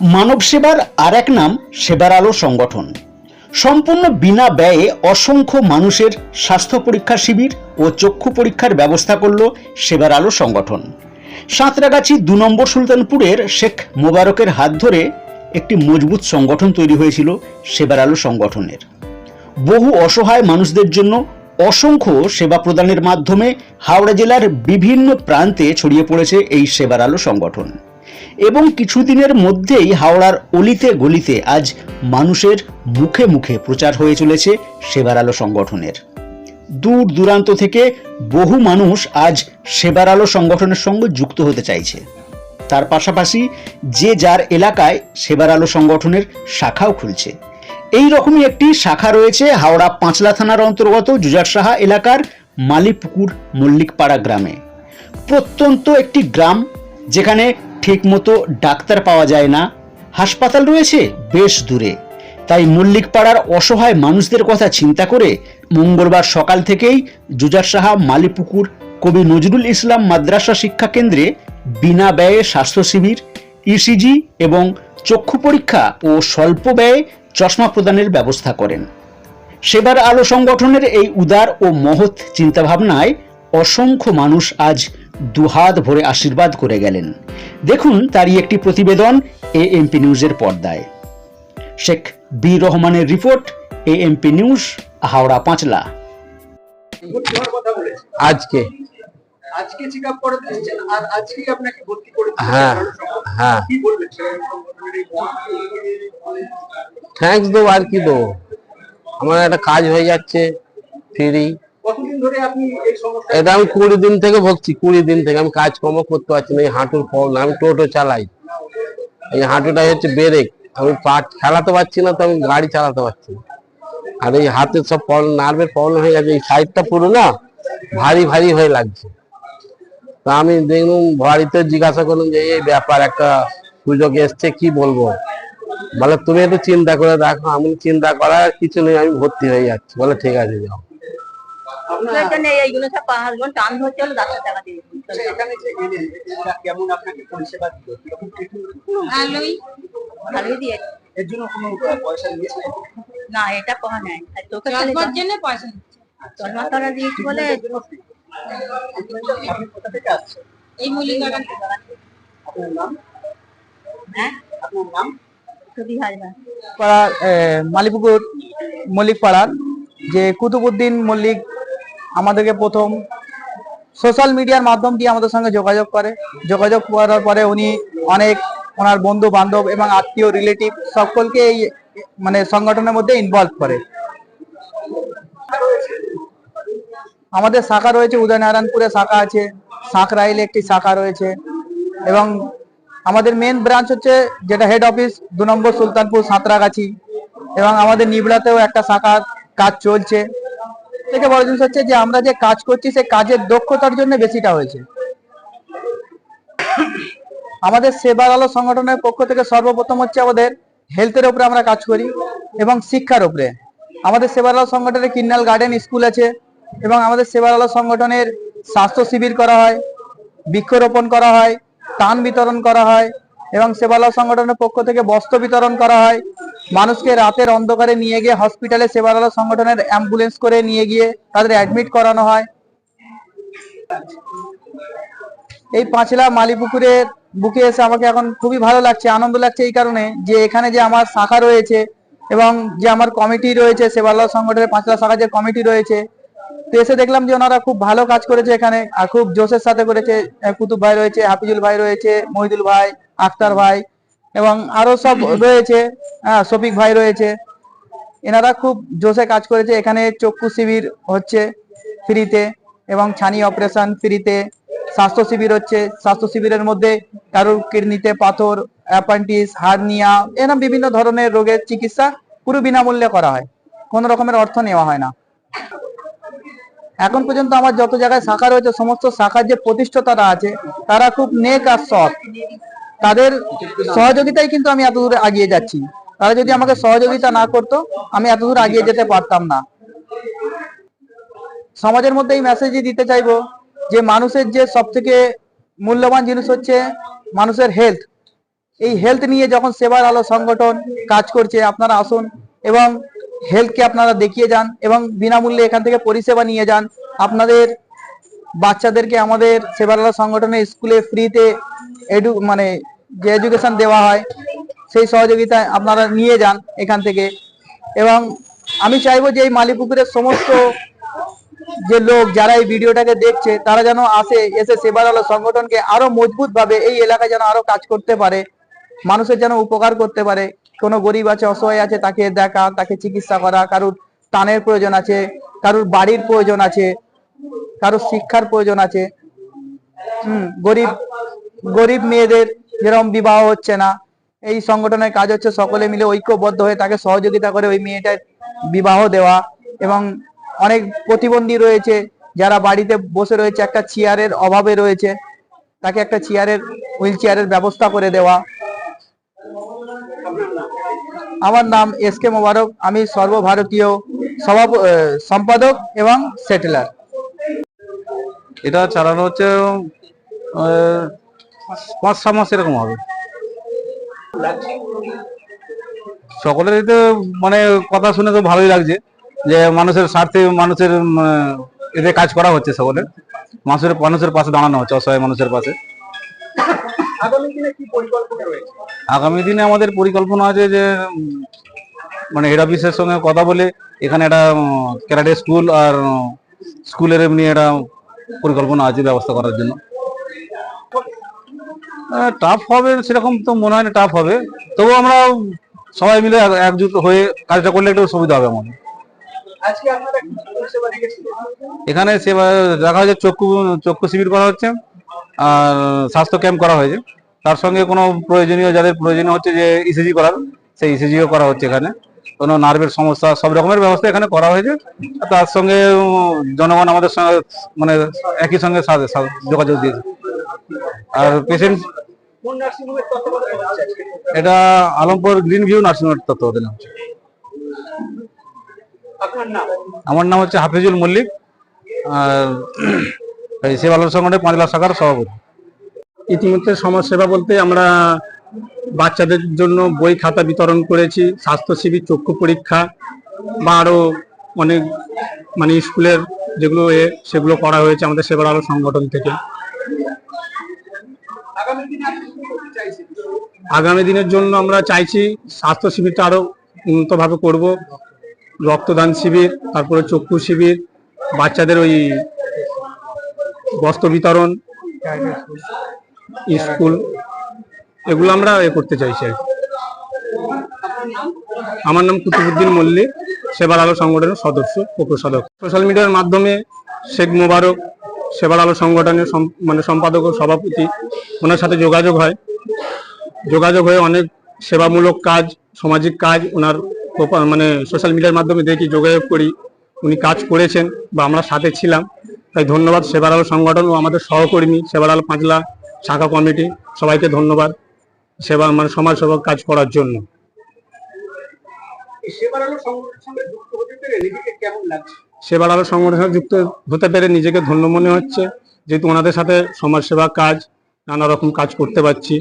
মানব সেবার আর এক নাম সেবার আলো সংগঠন। সম্পূর্ণ বিনা ব্যয়ে অসংখ্য মানুষের স্বাস্থ্য পরীক্ষা শিবির ও চক্ষু পরীক্ষার ব্যবস্থা করল সেবার আলো সংগঠন। সাঁতরাগাছি দু নম্বর সুলতানপুরের শেখ মোবারকের হাত ধরে একটি মজবুত সংগঠন তৈরি হয়েছিল সেবার আলো সংগঠনের। বহু অসহায় মানুষদের জন্য অসংখ্য সেবা প্রদানের মাধ্যমে হাওড়া জেলার বিভিন্ন প্রান্তে ছড়িয়ে পড়েছে এই সেবার আলো সংগঠন। এবং কিছুদিনের মধ্যেই হাওড়ার অলিতে গলিতে আজ মানুষের মুখে মুখে প্রচার হয়ে চলেছে সেবার আলো সংগঠনের। দূর দূরান্ত থেকে বহু মানুষ আজ সেবার আলো সংগঠনের সঙ্গে যুক্ত হতে চাইছে। তার পাশাপাশি যে যার এলাকায় সেবার আলো সংগঠনের শাখাও খুলছে। এই রকমই একটি শাখা রয়েছে হাওড়া পাঁচলা থানার অন্তর্গত জুজারসাহা এলাকার মালিপুকুর মল্লিকপাড়া গ্রামে। প্রত্যন্ত একটি গ্রাম যেখানে ঠিকমতো ডাক্তার পাওয়া যায় না। হাসপাতাল রয়েছে বেশ দূরে। তাই মল্লিকপাড়ার অসহায় মানুষদের কথা চিন্তা করে মঙ্গলবার সকাল থেকেই জুজার সাহা, মালিপুকুর, কবি নজরুল ইসলাম মাদ্রাসা শিক্ষা কেন্দ্রে বিনা ব্যয়ে স্বাস্থ্য শিবির, ইসিজি এবং চক্ষু পরীক্ষা ও স্বল্প ব্যয়ে চশমা প্রদানের ব্যবস্থা করেন। সেবার আলো সংগঠনের এই উদার ও মহৎ চিন্তাভাবনায় অসংখ্য মানুষ আজ দুহাত ভরে আশীর্বাদ করে গেলেন। দেখুন তারই একটি প্রতিবেদন এ এমপি নিউজের পর্দায়। শেখ বি রহমানের report A MP news Howrah Panchla. আজকে। আজকে চেক করাতে এসেছেন আর আজকেই আপনাকে ভর্তি করে হ্যাঁ, হ্যাঁ। কি থ্যাঙ্কস দেবো আর কি দেবো? আমার একটা কাজ হয়ে যাচ্ছে ফ্রি এটা আমি কুড়ি দিন থেকে ভুগছি, কুড়ি দিন থেকে। আমি কাজকর্ম করতে পারছি না, এই হাঁটুর প্রবলেম আমি টোটো চালাই। এই হাঁটুটাই হচ্ছে ব্রেক আমি পা খেলাতে পারছি না, তো আমি গাড়ি চালাতে পারছি না। আর এই হাতের সব প্রবলেম নার্ভের প্রবলেম হয়ে গেছে, এই সাইডটা পুরো না ভারী ভারী হয়ে লাগছে। তা আমি দেখলাম, বাড়িতে জিজ্ঞাসা করলাম যে, এই ব্যাপার, একটা সুযোগ এসছে, কি বলব? বলে, তুমি একটু চিন্তা করে দেখো। আমি চিন্তা করার কিছু নেই, আমি ভর্তি হয়ে যাচ্ছি। বলে, ঠিক আছে, যাও। নেই এইগুলো সব টান হলে ডাক্তার টাকা দিয়ে আচ্ছা, কেমন আপনাকে পরিষেবা দিল? ভালোই ভালোই দিয়ে এর জন্য কোনো পয়সা নিয়েছে? না এটা পাওয়া নাই তোকে চশমার জন্য পয়সা নিচ্ছে। চশমা তারা দিয়েছি বলে? কোথা থেকে আসছেন? এই মুলিগাগান আপনার নাম? হ্যাঁ? আপনার নাম? পাড়ার মালিপুকুর মল্লিক পাড়ার যে কুতুবুদ্দিন মল্লিক আমাদেরকে প্রথম সোশ্যাল মিডিয়ার মাধ্যম দিয়ে আমাদের সঙ্গে যোগাযোগ করে। যোগাযোগ করার পরে উনি অনেক ওনার বন্ধু বান্ধব এবং আত্মীয় রিলেটিভ সকলকে এই মানে সংগঠনের মধ্যে ইনভলভ করে। আমাদের শাখা রয়েছে, উদয়নারায়ণপুরে শাখা আছে, সাঁকরাইলে একটি শাখা রয়েছে এবং আমাদের মেন ব্রাঞ্চ হচ্ছে যেটা হেড অফিস দু নম্বর সুলতানপুর সাঁতরাগাছি এবং আমাদের নিবড়াতেও একটা শাখার কাজ চলছে। থেকে বড় জিনিস হচ্ছে যে আমরা যে কাজ করছি, সেই কাজের দক্ষতার জন্য বেশিটা হয়েছে। আমাদের সেবার আলো সংগঠনের পক্ষ থেকে সর্বপ্রথম হচ্ছে আমাদের হেলথের উপরে আমরা কাজ করি এবং শিক্ষার উপরে। আমাদের সেবার আলো সংগঠনের কিন্নাল গার্ডেন স্কুল আছে এবং আমাদের সেবার আলো সংগঠনের স্বাস্থ্য শিবির করা হয়, বৃক্ষরোপণ করা হয় তান বিতরণ করা হয় এবং সেবালা সংগঠনের পক্ষ থেকে বস্ত্র বিতরণ করা হয়। মানুষকে রাতের অন্ধকারে নিয়ে গিয়ে হসপিটালে সেবালা সংগঠনের অ্যাম্বুলেন্স করে নিয়ে গিয়ে তাদের অ্যাডমিট করানো হয়। এই পাঁচলা মালিপুকুরের বুকে এসে আমাকে এখন খুবই ভালো লাগছে, আনন্দ লাগছে এই কারণে যে এখানে যে আমার শাখা রয়েছে এবং যে আমার কমিটি রয়েছে সেবালা সংগঠনের পাঁচলা শাখা যে কমিটি রয়েছে, তো এসে দেখলাম যে ওনারা খুব ভালো কাজ করেছে এখানে। আর খুব জোশের সাথে করেছে কুতুব ভাই রয়েছে, হাফিজুল ভাই রয়েছে, মহিদুল ভাই আখতার ভাই এবং আরও সব রয়েছে হ্যাঁ শফিক ভাই রয়েছে। এনারা খুব জোশে কাজ করেছে। এখানে চক্ষু শিবির হচ্ছে ফ্রিতে এবং ছানি অপারেশন ফ্রিতে। স্বাস্থ্য শিবির হচ্ছে। স্বাস্থ্য শিবিরের মধ্যে কারোর কিডনিতে পাথর অ্যাপান্টিস হার্নিয়া এরকম বিভিন্ন ধরনের রোগের চিকিৎসা পুরো বিনামূল্যে করা হয়। কোনো রকমের অর্থ নেওয়া হয় না। এখন পর্যন্ত আমার যত জায়গায় শাখা রয়েছে সমস্ত শাখার যে প্রতিষ্ঠাতারা আছে তারা খুব নেক আর সৎ। তাদের সহযোগিতায় কিন্তু আমি এত দূরে এগিয়ে যাচ্ছি। তারা যদি আমাকে সহযোগিতা না করতো, আমি এত দূর এগিয়ে যেতে পারতাম না। সমাজের মধ্যে এই মেসেজই দিতে চাইব যে, মানুষের যে সব থেকে মূল্যবান জিনিস হচ্ছে মানুষের হেলথ এই হেলথ নিয়ে যখন সেবার আলো সংগঠন কাজ করছে, আপনারা আসুন এবং হেলথকে আপনারা দেখিয়ে যান এবং বিনামূল্যে এখান থেকে পরিষেবা নিয়ে যান। আপনাদের বাচ্চাদেরকে আমাদের সেবার আলো সংগঠনের স্কুলে ফ্রিতে এডু মানে যে এডুকেশন দেওয়া হয়, সেই সহযোগিতা আপনারা নিয়ে যান এখান থেকে। এবং আমি চাইব যে এই মালিপুকুরের সমস্ত যে লোক যারা এই ভিডিওটাকে দেখছে, তারা যেন আসে, এসে সেবার আলো সংগঠনকে আরও মজবুত ভাবে এই এলাকায় যেন আরও কাজ করতে পারে, মানুষের যেন উপকার করতে পারে। কোনো গরিব আছে, অসহায় আছে, তাকে দেখা, তাকে চিকিৎসা করা, কারুর টানের প্রয়োজন আছে, কারুর বাড়ির প্রয়োজন আছে, কারুর শিক্ষার প্রয়োজন আছে। হুম, গরিব গরিব মেয়েদের যেরকম বিবাহ হচ্ছে না, এই সংগঠনের কাজ হচ্ছে সকলে মিলে ঐক্যবদ্ধ হয়ে তাকে সহযোগিতা করে ওই মেয়েটার বিবাহ দেওয়া এবং অনেক প্রতিবন্ধী রয়েছে যারা বাড়িতে বসে রয়েছে, একটা চেয়ারের অভাবে রয়েছে, তাকে একটা চেয়ারের, হুইল চেয়ারের ব্যবস্থা করে দেওয়া। আমার নাম এস কে মোবারক, আমি সর্বভারতীয় সভাপ সম্পাদক এবং সেটেলার। এটা চালানো হচ্ছে পাঁচ ছ মাস এরকম হবে। সকলেরই তো মানে কথা শুনে তো ভালোই লাগছে যে মানুষের স্বার্থে মানুষের এতে কাজ করা হচ্ছে সকলের। মানুষের মানুষের পাশে দাঁড়ানো হচ্ছে অসহায় মানুষের পাশে। আগামী দিনে আমাদের পরিকল্পনা আছে যে মানে হেড অফিসের সঙ্গে কথা বলে এখানে একটা ক্যারাটে স্কুল আর স্কুলের এমনি একটা পরিকল্পনা আছে ব্যবস্থা করার জন্য। টাফ হবে সেরকম তো মনে হয় না টাফ হবে। তবু আমরা সবাই মিলে এক- একজুট হয়ে কাজটা করলে একটু সুবিধা হবে আমাদের। এখানে সেবা দেখা হয়েছে চক্ষু চক্ষু শিবির করা হচ্ছে আর স্বাস্থ্য ক্যাম্প করা হয়েছে। তার সঙ্গে কোনো প্রয়োজনীয় যাদের প্রয়োজনীয় হচ্ছে যে ইসিজি করার সেই ইসিজিও করা হচ্ছে এখানে। কোনো নার্ভের সমস্যা সব রকমের ব্যবস্থা এখানে করা হয়েছে। আর তার সঙ্গে জনগণ আমাদের সঙ্গে মানে একই সঙ্গে যোগাযোগ দিয়েছে। আর পেশেন্ট এটা আলমপুর গ্রিন ভিউ নার্সিং হোমের তত্ত্বাবধানে আমার নাম হচ্ছে হাফিজুল মল্লিক, আর সেবা আলোচনা সংগঠনের পাঁচ লাখ শাখার সভাপতি। ইতিমধ্যে সমাজসেবা বলতে আমরা বাচ্চাদের জন্য বই খাতা বিতরণ করেছি, স্বাস্থ্য শিবির, চক্ষু পরীক্ষা, বা আরও অনেক মানে স্কুলের যেগুলো সেগুলো করা হয়েছে আমাদের সেবার আলো সংগঠন থেকে। আগামী দিনের জন্য আমরা চাইছি স্বাস্থ্য শিবিরটা আরও উন্নতভাবে করব। রক্তদান শিবির, তারপরে চক্ষু শিবির, বাচ্চাদের ওই বস্ত্র বিতরণ, স্কুল, এগুলো আমরা এ করতে চাইছি আমার নাম কুতুবুদ্দিন মল্লিক, সেবার আলো সংগঠনের সদস্য উপসাধক সোশ্যাল মিডিয়ার মাধ্যমে শেখ মোবারক সেবার আলো সংগঠনের মানে সম্পাদক ও সভাপতি, ওনার সাথে যোগাযোগ হয়। যোগাযোগ হয়ে অনেক সেবামূলক কাজ, সামাজিক কাজ ওনার মানে সোশ্যাল মিডিয়ার মাধ্যমে দেখি, যোগাযোগ করি। উনি কাজ করেছেন বা আমরা সাথে ছিলাম। তাই ধন্যবাদ সেবার আলো সংগঠন ও আমাদের সহকর্মী সেবার আলো পাঁচলা শাখা কমিটি। সবাইকে ধন্যবাদ সেবা মানে সমাজ সেবক কাজ করার জন্য। সেবার আলো সংগঠনের সঙ্গে যুক্ত হতে পেরে নিজেকে কেমন লাগছে? সেবার আলো সংগঠনের যুক্ত হতে পেরে নিজেকে ধন্য মনে হচ্ছে, যেহেতু ওনাদের সাথে সমাজসেবা কাজ, নানা রকম কাজ করতে পারছি।